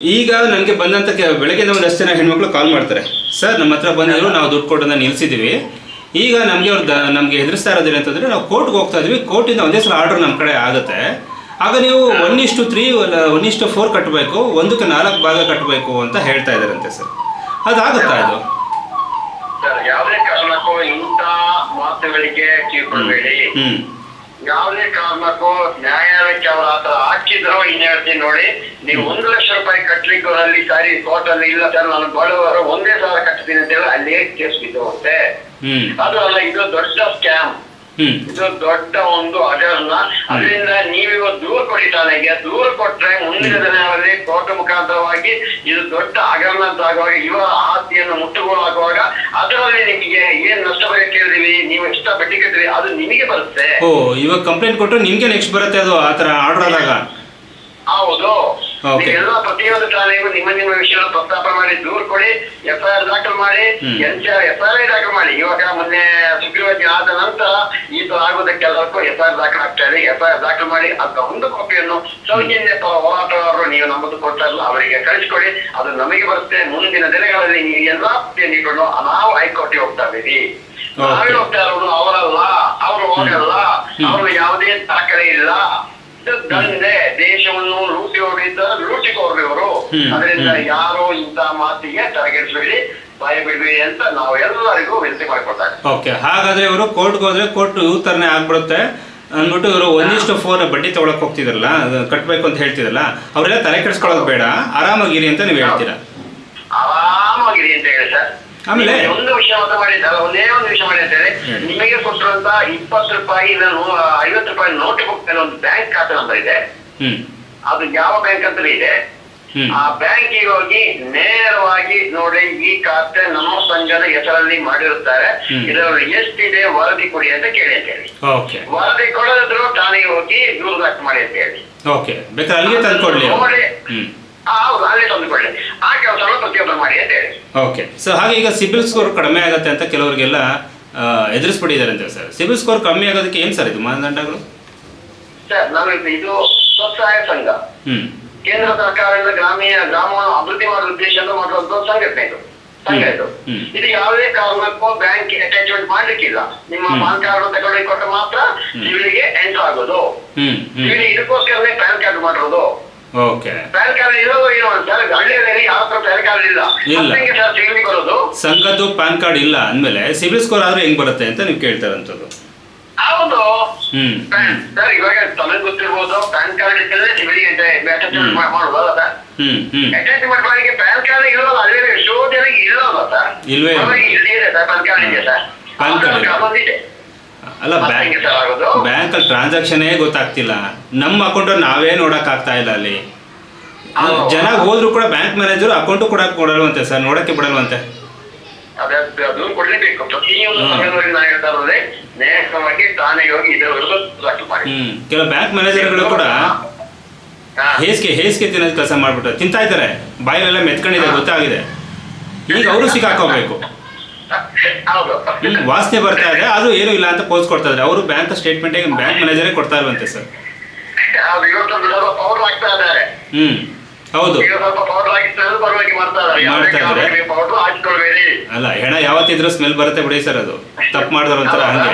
ಈಗ ನನಗೆ ಬಂದಂತ ಕೆ- ಬೆಳಗ್ಗೆಯಿಂದ ಒಂದಷ್ಟು ಜನ ಹೆಣ್ಮಕ್ಳು ಕಾಲ್ ಮಾಡ್ತಾರೆ. ಸರ್ ನಮ್ಮ ಹತ್ರ ಬಂದಿದ್ರು ನಾವು ದುಡ್ಡು ಕೊಡೋದನ್ನ ನಿಲ್ಸಿದೀವಿ. ಈಗ ನಮಗೆ ಅವ್ರು ನಮಗೆ ಹೆದರಿಸ್ತಾ ಇರೋದಿಲ್ಲ ಅಂತಂದ್ರೆ ನಾವು ಕೋರ್ಟ್ಗೆ ಹೋಗ್ತಾ ಇದೀವಿ. ಕೋರ್ಟಿಂದ ಒಂದೇ ಸಲ ಆರ್ಡರ್ ನಮ್ಮ ಕಡೆ ಆಗುತ್ತೆ. ಆಗ ನೀವು ಒನ್ ಇಷ್ಟು ತ್ರೀ ಒನ್ ಇಷ್ಟು ಫೋರ್ ಕಟ್ಟಬೇಕು ಒಂದಕ್ಕೆ ನಾಲ್ಕು ಭಾಗ ಕಟ್ಟಬೇಕು ಅಂತ ಹೇಳ್ತಾ ಇದ್ದಾರಂತೆ ಸರ್. ಅದಾಗುತ್ತಾ ಇದು? ಸರ್ ಯಾವುದೇ ಕಾರಣಕ್ಕೂ ಇಂಥ ಮಾತುಗಳಿಗೆ ಯಾವುದೇ ಕಾರಣಕ್ಕೂ ನ್ಯಾಯಾಲಯಕ್ಕೆ ಅವ್ರ ಹತ್ರ ಹಾಕಿದ್ರು ಇನ್ ಹೇಳ್ತೀನಿ ನೋಡಿ. ನೀವು ಒಂದು ಲಕ್ಷ ರೂಪಾಯಿ ಕಟ್ಟಲಿಕ್ಕೆ ಅಲ್ಲಿ ಸಾರಿ ಕೋರ್ಟ್ ಅಲ್ಲಿ ಇಲ್ಲ ಸರ್ ನಾನು ಬಡವರು ಒಂದೇ ಸಾವಿರ ಕಟ್ತೀನಿ ಅಂತ ಹೇಳಿ ಅಲ್ಲಿ ಕೇಸ್ ಬಿದ್ದು ಹೋಗುತ್ತೆ ಅದು ಅಲ್ಲ ಇದು ದೊಡ್ಡ ಸ್ಕ್ಯಾಮ್. ಇದು ದೊಡ್ಡ ಒಂದು ಅಜರ್ನ. ಅದರಿಂದ ನೀವಿವತ್ತು ದೂರ ಕೊಡಿ ಠಾಣೆಗೆ ದೂರ ಕೊಟ್ರೆ ಮುಂದಿನ ದಿನಗಳಲ್ಲಿ ಕೋರ್ಟ್ ಮುಖಾಂತರವಾಗಿ ಇದು ದೊಡ್ಡ ಹಗರಣ ಅಂತ ಆಗುವಾಗ ಇವರ ಆಸ್ತಿಯನ್ನು ಮುಟ್ಟುಗೋಲಾಗುವಾಗ ಅದರಲ್ಲಿ ನಿಮಗೆ ಏನ್ ನಷ್ಟ ಬರೀ ಕೇಳಿದೀವಿ ನೀವು ಎಷ್ಟ ಬಡ್ಡಿ ಕಟ್ಟಿದ್ರಿ ಅದು ನಿಮಗೆ ಬರುತ್ತೆ. ಓ ಇವಾಗ ಕಂಪ್ಲೇಂಟ್ ಕೊಟ್ಟರೆ ನಿಮಗೆ ನೆಕ್ಸ್ಟ್ ಬರುತ್ತೆ ಅದು ಆ ಥರ ಆರ್ಡರ್ ಆದಾಗ? ಹೌದು. ಎಲ್ಲ ಪ್ರತಿಯೊಂದು ಠಾಣೆಗೂ ನಿಮ್ಮ ನಿಮ್ಮ ವಿಷಯ ಪ್ರಸ್ತಾಪ ಮಾಡಿ ದೂರ ಕೊಡಿ ಎಫ್ ಐ ಆರ್ ಮಾಡಿ ಹ್ಮ್. ಎಫ್ ಐ ಆರ್ ದಾಖಲು ಮಾಡಿ. ಇವಾಗ ಮೊನ್ನೆ ಸುಗ್ರೀವಾಜ್ಞೆ ಆದ ನಂತರ ಈ ತರ ಆಗೋದಕ್ಕೆಲ್ಲರಿಗೂ ಎಫ್ ಐ ಆರ್ ದಾಖಲು ಆಗ್ತಾ ಇದೆ. ಎಫ್ ಐ ಆರ್ ದಾಖಲು ಮಾಡಿ ಅಂತ ಒಂದು ಕಾಪಿಯನ್ನು ಸೌಜನ್ಯ ಪರ ಹೋರಾಟಗಾರರು ನೀವು ನಮ್ಮದು ಕೊಟ್ಟಲ್ಲ ಅವರಿಗೆ ಕಳಿಸ್ಕೊಡಿ. ಅದು ನಮಗೆ ಬರುತ್ತೆ. ಮುಂದಿನ ದಿನಗಳಲ್ಲಿ ನೀವು ಎಲ್ಲಾ ನೀಡಿಕೊಂಡು ನಾವು ಹೈಕೋರ್ಟ್ಗೆ ಹೋಗ್ತಾ ಇದ್ದೀವಿ. ನಾವೇ ಹೋಗ್ತಾ ಇರೋದು ಅವರಲ್ಲ ಅವರು ಹೋಗಲ್ಲ. ಅವರು ಯಾವುದೇ ದಾಖಲೆ ಇಲ್ಲ. ದಂಧೆ. ದೇಶವನ್ನು ಲೂಟಿ ಹೋಗಿದ್ದ ಅವರು ಹ್ಮ್, ಅದರಿಂದ ಯಾರು ಇಂತ ಮಾತಿಗೆ ತಲೆಗೆಡಿಸಬೇಡಿ ಭಯ ಬಿಡಬೇಡಿ ಅಂತ ನಾವು ಎಲ್ಲರಿಗೂ ವಿನಂತಿ ಮಾಡಿಕೊಡ್ತಾರೆ. ಓಕೆ ಹಾಗಾದ್ರೆ ಇವರು ಕೋರ್ಟ್ಗೆ ಹೋದ್ರೆ ಕೋರ್ಟ್ ಇವ್ರ ಆಗ್ಬಿಡುತ್ತೆ. ಅಂದ್ಬಿಟ್ಟು ಇವರು ಒಂದಿಷ್ಟು ಫೋನ್ ಬಡ್ಡಿ ತಗೊಳಕ್ ಹೋಗ್ತಿದ್ರಲ್ಲ ಅದು ಕಟ್ಟಬೇಕು ಅಂತ ಹೇಳ್ತಿದ್ರಲ್ಲ ಅವರೆಲ್ಲ ತಲೆ ಕೆಡಿಸ್ಕೊಳ್ಳೋದು ಬೇಡ ಆರಾಮಾಗಿರಿ ಅಂತ ನೀವು ಹೇಳ್ತೀರಾ? ಆರಾಮಾಗಿರಿ ಅಂತ ಹೇಳಿ ಸರ್. ಆಮೇಲೆ? ಒಂದು ವಿಷಯ ಮಾತ್ರ ಮಾಡಿದ್ದಲ್ಲ ಒಂದೇ ಒಂದು ವಿಷಯ ಮಾಡಿ ಅಂತ ಹೇಳಿ ಹೇಳಿ. ನಿಮಗೆ ಕೊಟ್ಟಿರುವಂತ ಇಪ್ಪತ್ತು ರೂಪಾಯಿ ಐವತ್ತು ರೂಪಾಯಿ ನೋಟ್ ಬುಕ್ ಒಂದು ಬ್ಯಾಂಕ್ ಖಾತೆ ನಂಬರ್ ಇದೆ. ಅದು ಯಾವ ಬ್ಯಾಂಕ್ ಅಂತಲೇ ಇದೆ. ಆ ಬ್ಯಾಂಕಿಗೆ ಹೋಗಿ ನೇರವಾಗಿ ನೋಡಿ ಈ ಖಾತೆ ನಮ್ಮ ಸಂಘದ ಹೆಸರಲ್ಲಿ ಮಾಡಿರುತ್ತಾರೆ. ಇದರಲ್ಲಿ ಎಷ್ಟಿದೆ ವರದಿ ಕೊಡಿ ಅಂತ ಕೇಳಿ ಅಂತ ಹೇಳಿ. ಓಕೆ. ವರದಿ ಕೊಡದಿದ್ರು ಠಾಣೆಗೆ ಹೋಗಿ ದೂರ ದಾಖಲು ಮಾಡಿ ಅಂತ ಹೇಳಿ. ಓಕೆ. ಬೇಕಾದ್ರೆ ಅಲ್ಲಿಗೆ ತಂದು ನೋಡಿ. ಹೌದು ಅಲ್ಲಿ ತಂದುಕೊಳ್ಳಿ ಆ ಕೆಲಸವನ್ನು ಪ್ರತಿಯೊಬ್ಬರು ಮಾಡಿ ಅಂತ ಹೇಳಿ. ಓಕೆ. ಸೊ ಹಾಗೆ ಈಗ ಸಿಬಿಲ್ ಸ್ಕೋರ್ ಕಡಿಮೆ ಆಗುತ್ತೆ ಅಂತ ಕೆಲವರಿಗೆಲ್ಲ ಎದುರಿಸ್ಬಿಟ್ಟಿದ್ದಾರೆ ಅಂತ ಸರ್. ಸಿಬಿಲ್ ಸ್ಕೋರ್ ಕಮ್ಮಿ ಆಗೋದಕ್ಕೆ ಏನು ಸರ್ ಇದು ಮಾನದಂಡಗಳು? ಸರ್ ನಾನು ಇದು ಸ್ವಸಹಾಯ ಸಂಘ. ಕೇಂದ್ರ ಸರ್ಕಾರದಿಂದ ಗ್ರಾಮೀಣ ಗ್ರಾಮವನ್ನು ಅಭಿವೃದ್ಧಿ ಮಾಡುವ ಉದ್ದೇಶದಿಂದ ಮಾಡುವಂತ ಸಂಘಟನೆ ಇದು. ಸಂಘ ಇದು. ಇದು ಯಾವುದೇ ಕಾರಣಕ್ಕೂ ಬ್ಯಾಂಕ್ ಅಟ್ಯಾಚ್ಮೆಂಟ್ ಮಾಡ್ಲಿಕ್ಕಿಲ್ಲ. ನಿಮ್ಮ. ಪಾನ್ ಕಾರ್ಡ್ ತಗೊಂಡು ಕೊಟ್ಟು ಮಾತ್ರ ಸಿವಿಲ್ಗೆ ಎಂಟರ್ ಆಗೋದು. ಸಿವಿಲ್ ಇದಕ್ಕೋಸ್ಕರನೇ ಪ್ಯಾನ್ ಕಾರ್ಡ್ ಮಾಡಿರೋದು. ಪ್ಯಾನ್ ಕಾರ್ಡ್ ಇರೋದು ಏನು ಅಂತ ಹಳ್ಳಿಯಲ್ಲಿ ಯಾವ ತರ ಪ್ಯಾನ್ ಕಾರ್ಡ್ ಇಲ್ಲ. ಸರ್ ಸಿವಿಲಿ ಬರೋದು ಸಂಘದ್ದು ಪ್ಯಾನ್ ಕಾರ್ಡ್ ಇಲ್ಲ ಅಂದ್ಮೇಲೆ ಸಿವಿಲ್ ಸ್ಕೋರ್ ಆದ್ರೆ ಹೆಂಗ್ ಬರುತ್ತೆ ಅಂತ ನೀವು ಕೇಳ್ತಾರಂತದ್ದು ಹೌದು. ಪ್ಯಾನ್ ಸರ್ ಇವಾಗ ತಮಗೆ ಗೊತ್ತಿರ್ಬೋದು ಪ್ಯಾನ್ ಕಾರ್ಡ್ ಸರ್? ಹ್ಮ್ ಹ್ಮ್. ಅಟ್ಯಾಚ್ಮೆಂಟ್ ಮಾಡಲಿಕ್ಕೆ ಪ್ಯಾನ್ ಕಾರ್ಡ್ ಇರೋಲ್ಲ ಅಲ್ಲೇ ಎಷ್ಟೋ ಜನಕ್ಕೆ ಇರೋಲ್ಲ ಸರ್? ಇಲ್ವೇ ಇದೆ ಸರ್ ಪ್ಯಾನ್ ಕಾರ್ಡ್ ಇದೆ ಸರ್. ಪ್ಯಾನ್ ಕಾರ್ಡ್ ಬಂದಿದೆ ಅಲ್ಲ ಮತ್ತೆ ಬ್ಯಾಂಕ್ ಅಲ್ಲಿ ಟ್ರಾನ್ಸಾಕ್ಷನ್ ಗೊತ್ತಾಗ್ತಿಲ್ಲ. ನಮ್ಮ ಅಕೌಂಟ್ ನಾವೇ ನೋಡಕ್ ಆಗ್ತಾ ಇಲ್ಲ ಅಲ್ಲಿ. ಜನ ಹೋದ್ರು ಕೂಡ ಬ್ಯಾಂಕ್ ಮ್ಯಾನೇಜರ್ ಅಕೌಂಟ್ ಕೂಡ ಕೊಡಲ್ವಂತೆ ಸರ್ ನೋಡಕ್ಕೆ ಬಿಡಲ್ವಂತೆ. ಅದೇ ಅದು ಕೊಡ್ಲೇಬೇಕು. ಪ್ರತಿಯೊಂದು. ಸಮಯದಲ್ಲಿ ನಾನು ಹೇಳ್ತಾ ಇರೋದೇ ತಾನೇ ಹೋಗಿ ಇದರವರೆಗೂ ದಾಖಲು ಮಾಡಿ. ಹ್ಮ್. ಕೆಲವು ಬ್ಯಾಂಕ್ ಮ್ಯಾನೇಜರ್ಗಳು ಕೂಡ ಹೇಸ್ಗೆ ಹೇಸ್ಗೆ ತಿನ್ನೋದು ಕೆಲಸ ಮಾಡ್ಬಿಟ್ಟು ತಿಂತಾ ಇದ್ದಾರೆ. ಬಾಯಿಲೆಲ್ಲ ಮೆತ್ಕೊಂಡಿದೆ ಗೊತ್ತಾಗಿದೆ. ಈಗ ಅವರು ಸಿಕ್ಕಾಕೋಬೇಕು. ವಾಸನೆ ಬರ್ತಾ ಇದೆ ಆದ್ರೂ ಏನು ಇಲ್ಲ ಅಂತ ಪೋಸ್ ಕೊಡ್ತಾ ಇದ್ದಾರೆ. ಅವರು ಬ್ಯಾಂಕ್ ಸ್ಟೇಟ್ಮೆಂಟ್ ಬ್ಯಾಂಕ್ ಮ್ಯಾನೇಜರೇ ಕೊಡ್ತಾ ಇಲ್ವಂತೆ ಸರ್. ಹ್ಮ್. ಹೌದು. ಅಲ್ಲ ಹೆಣ ಯಾವತ್ತಿದ್ರೂ ಸ್ಮೆಲ್ ಬರುತ್ತೆ ಬಿಡಿ ಸರ್ ಅದು. ತಪ್ಪು ಮಾಡಿದ್ರು ಒಂಥರ ಹಂಗೆ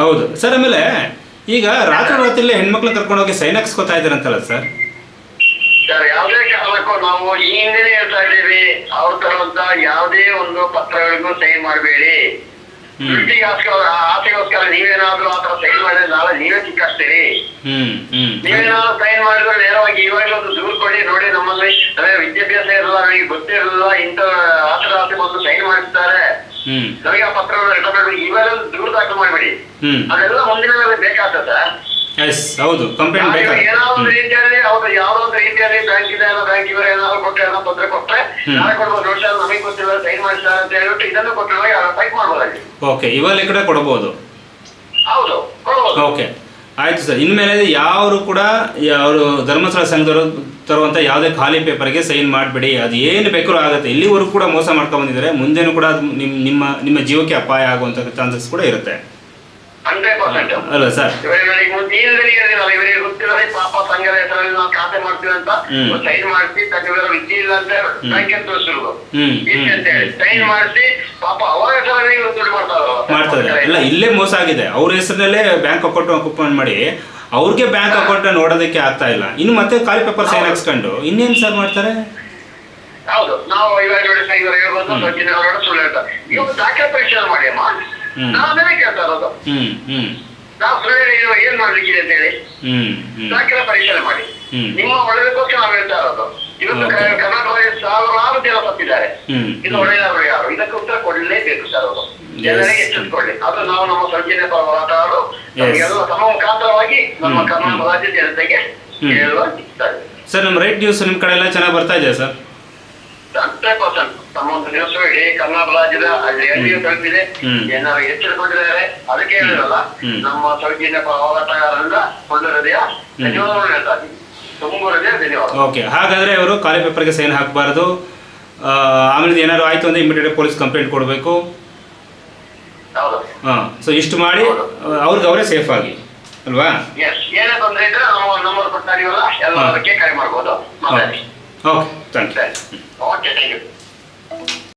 ಹೌದು. ಸರ್ ಆಮೇಲೆ ಈಗ ರಾತ್ರಿ ರಾತ್ರಿಲೇ ಹೆಣ್ಮಕ್ಳು ಕರ್ಕೊಂಡು ಹೋಗಿ ಸೈನ್ ಹಾಕ್ಸ್ಕೊತಾ ಇದ್ದಾರಂತಲ್ಲ ಸರ್ ಸರ್ ಯಾವುದೇ ಕಾರಣಕ್ಕೂ ನಾವು ಈ ಹಿಂದೆನೇ ಹೇಳ್ತಾ ಇದ್ದೀವಿ. ಅವ್ರು ತರುವಂತ ಯಾವುದೇ ಒಂದು ಪತ್ರಗಳಿಗೂ ಸೈನ್ ಮಾಡಬೇಡಿ. ಆಸೆಗೋಸ್ಕರ ನೀವೇನಾದ್ರೂ ಆತರ ತರ ಸೈನ್ ಮಾಡಿದ್ರೆ ನಾಳೆ ನೀವೇ ಸಿಕ್ಕಾಗ್ತೀರಿ ನೀವೇನಾದ್ರು ಸೈನ್ ಮಾಡಿದ್ರೆ ನೇರವಾಗಿ ಇವಾಗಲೂ ಒಂದು ದೂರು ಕೊಡಿ ನೋಡಿ ನಮ್ಮಲ್ಲಿ ನಮಗೆ ವಿದ್ಯಾಭ್ಯಾಸ ಇರಲ್ಲ ನಮಗೆ ಗೊತ್ತಿರಲಿಲ್ಲ ಇಂಥ ಆತರ ಆಸೆ ಬಂದು ಸೈನ್ ಮಾಡಿಸ್ತಾರೆ. ಹ್ಮ್. ನಮಗೆ ಆ ಪತ್ರವನ್ನು ರಿಟರ್ನ್ ಇವಾಗ ದೂರು ದಾಖಲು ಮಾಡಿಬಿಡಿ. ಅದೆಲ್ಲ ಮುಂದಿನ ಮೇಲೆ ಬೇಕಾಗ್ತದೆ. ಎಸ್ ಹೌದು ಕಂಪ್ಲೇಂಟ್ ಬೇಕಾ ಏನೋ ಒಂದು ರೀತಿಯಲ್ಲಿ ಅವ್ರು ಯಾವ್ದೋ ಒಂದು ರೀತಿಯಲ್ಲಿ ಬ್ಯಾಂಕ್ ಇದೆ ಏನೋ ಬ್ಯಾಂಕ್ ಇವರು ಏನಾದ್ರು ಕೊಟ್ಟರೆ ಏನೋ ತೊಂದರೆ ಕೊಟ್ಟರೆ ನಾಳೆ ಕೊಡ್ಬೋದು ನೋಡಿ ನಮಗೆ ಗೊತ್ತಿಲ್ಲ ಸೈನ್ ಮಾಡಿಸ್ತಾರೆ ಅಂತ ಹೇಳ್ಬಿಟ್ಟು ಇದನ್ನು ಓಕೆ ಇವಾಗ ಕೂಡ ಕೊಡಬಹುದು ಹೌದು ಕೊಡ್ಬೋದು. ಓಕೆ ಆಯ್ತು ಸರ್. ಇನ್ಮೇಲೆ ಯಾರು ಕೂಡ ಅವರು ಧರ್ಮಸ್ಥಳ ಸಂಘದವರು ತರುವಂತ ಯಾವುದೇ ಖಾಲಿ ಪೇಪರ್ಗೆ ಸೈನ್ ಮಾಡಬೇಡಿ. ಅದು ಏನು ಬೇಕಾದ್ರೂ ಆಗುತ್ತೆ. ಇಲ್ಲಿವರೆಗೂ ಕೂಡ ಮೋಸ ಮಾಡ್ಕೊಂಡು ಬಂದಿದ್ದಾರೆ. ಮುಂದೆನೂ ಕೂಡ ನಿಮ್ಮ ನಿಮ್ಮ ನಿಮ್ಮ ಜೀವಕ್ಕೆ ಅಪಾಯ ಆಗುವಂಥ ಚಾನ್ಸಸ್ ಕೂಡ ಇರುತ್ತೆ. Hundred percent. ಅಲ್ಲ ಸರ್. ಇವರಿಗೆ ಇವರಿಗೆ ಪಾಪ ಸಂಘದ ಹೆಸರಲ್ಲಿ ನಾವು ಖಾತೆ ಮಾಡ್ತೀವಿ ಅಂತ. ಸೈನ್ ಮಾಡಿಸಿ ತನ್ನ ವಿದ್ಯೆ ಇಲ್ಲ ಅಂತ ಬ್ಯಾಂಕ್ ಇಷ್ಟ ಅಂತ ಹೇಳಿ. ಸೈನ್ ಮಾಡಿಸಿ ಪಾಪ ಅವರ ಹೆಸರಲ್ಲಿ ಇವ್ರು ದುಡ್ಡು ಮಾಡ್ತಾರೆ? ಇಲ್ಲ ಇಲ್ಲೇ ಮೋಸ ಆಗಿದೆ. ಅವ್ರ ಹೆಸರಲ್ಲೇ ಬ್ಯಾಂಕ್ ಅಕೌಂಟ್ ಓಪನ್ ಮಾಡಿ ಅವ್ರಿಗೆ ಬ್ಯಾಂಕ್ ಅಕೌಂಟ್ ನೋಡೋದಕ್ಕೆ ಆಗ್ತಾ ಇಲ್ಲ. ಇನ್ನು ಮತ್ತೆ ಖಾಲಿ ಪೇಪರ್ ಸೈನ್ ಹಾಕ್ಸ್ಕೊಂಡು ಇನ್ನೇನ್ ಸರ್ ಮಾಡ್ತಾರೆ? ಹೌದು. ನಾವು ಇವಾಗ ನೋಡಿ ಸರ್ ಇವರು ಹೇಳ್ಬೋದು ಸುಳ್ಳು ಹೇಳ್ತಾರೆ. ಇವಾಗ ದಾಖಲೆ ಪರೀಕ್ಷೆ ಮಾಡಿ ಅಮ್ಮ. ಹ್ಮ್. ನಾವು ಕೇಳ್ತಾ ಇರೋದು. ನಾವು ಸುಳ್ಳು ಹೇಳಿ ಏನು- ಮಾಡ್ಲಿಕ್ಕಿದೆ ಅಂತ ಹೇಳಿ. ದಾಖಲೆ ಪರಿಶೀಲನೆ ಮಾಡಿ. ನಿಮ್ಮ ಒಳ್ಳೆದಕ್ಕೋಸ್ಕರ ನಾವು ಹೇಳ್ತಾ ಇರೋದು. ಇವತ್ತು. ಕರ್ನಾಟಕದಲ್ಲಿ ಸಾವಿರಾರು ಜನ ತಪ್ಪಿದ್ದಾರೆ ಇದು ಒಳ್ಳೆಯವರು ಯಾರು? ಇದಕ್ಕೆ ಉತ್ತರ ಕೊಡಲೇಬೇಕು ಸರ್ ಅವರು. ಜನರಿಗೆ ಎಚ್ಚರಿಸಿಕೊಳ್ಳಿ ಅದು ನಾವು ನಮ್ಮ ಸಂಜೆ ಮಾತಾಡಲು ಹೋರಾಟಗಾರರು. ನಮಗೆಲ್ಲ ತಮ್ಮ ಮುಖಾಂತರವಾಗಿ ನಮ್ಮ ಕರ್ನಾಟಕ ರಾಜ್ಯ ಜನತೆಗೆ. ಹೇಳುವ ಸರ್ ನಮ್ಮ ರೈಟ್ ನ್ಯೂಸ್ ನಿಮ್ಮ ಕಡೆ ಎಲ್ಲ ಚೆನ್ನಾಗಿ ಬರ್ತಾ ಇದೆ ಸರ್? Hundred percent. ತಮ್ಮ ಒಂದು ನ್ಯೂಸ್ ಇಡೀ ಕನ್ನಡ ರಾಜ್ಯದ ಅಲ್ಲಿ ಎಲ್ಲಿಯೂ ತಲುಪಿದೆ ಏನಾರು ಎಚ್ಚರಿಕೊಂಡಿದ್ದಾರೆ ಅದಕ್ಕೆ ಹೇಳಿರಲ್ಲ ನಮ್ಮ ಸೌಜನ್ಯ ಹೋರಾಟಗಾರರಿಂದ ಒಂದು ಹೃದಯ ಧನ್ಯವಾದಗಳು ಹೇಳ್ತಾ ಇದ್ದೀನಿ. ತುಂಬ ಹೃದಯ ಧನ್ಯವಾದ ಓಕೆ ಹಾಗಾದ್ರೆ ಅವರು ಖಾಲಿ ಪೇಪರ್ಗೆ ಸೈನ್ ಹಾಕಬಾರ್ದು. ಆಮೇಲೆ ಏನಾದ್ರು ಆಯ್ತು ಅಂದ್ರೆ ಇಮಿಡಿಯೇಟ್ ಪೊಲೀಸ್ ಕಂಪ್ಲೇಂಟ್ ಕೊಡಬೇಕು. ಹೌದು. ಹಾಂ ಸೊ ಇಷ್ಟು ಮಾಡಿ ಅವ್ರಿಗೆ ಅವರೇ ಸೇಫ್ ಆಗಿ ಅಲ್ವಾ? ಏನೇ ತೊಂದರೆ ಇದ್ರೆ ನಾವು ನಂಬರ್ ಕೊಡ್ತಾ ಇದೀವಲ್ಲ ಎಲ್ಲದಕ್ಕೆ ಕರೆ ಮಾಡ್ಬೋದು. Okay thank you okay thank you Thank you.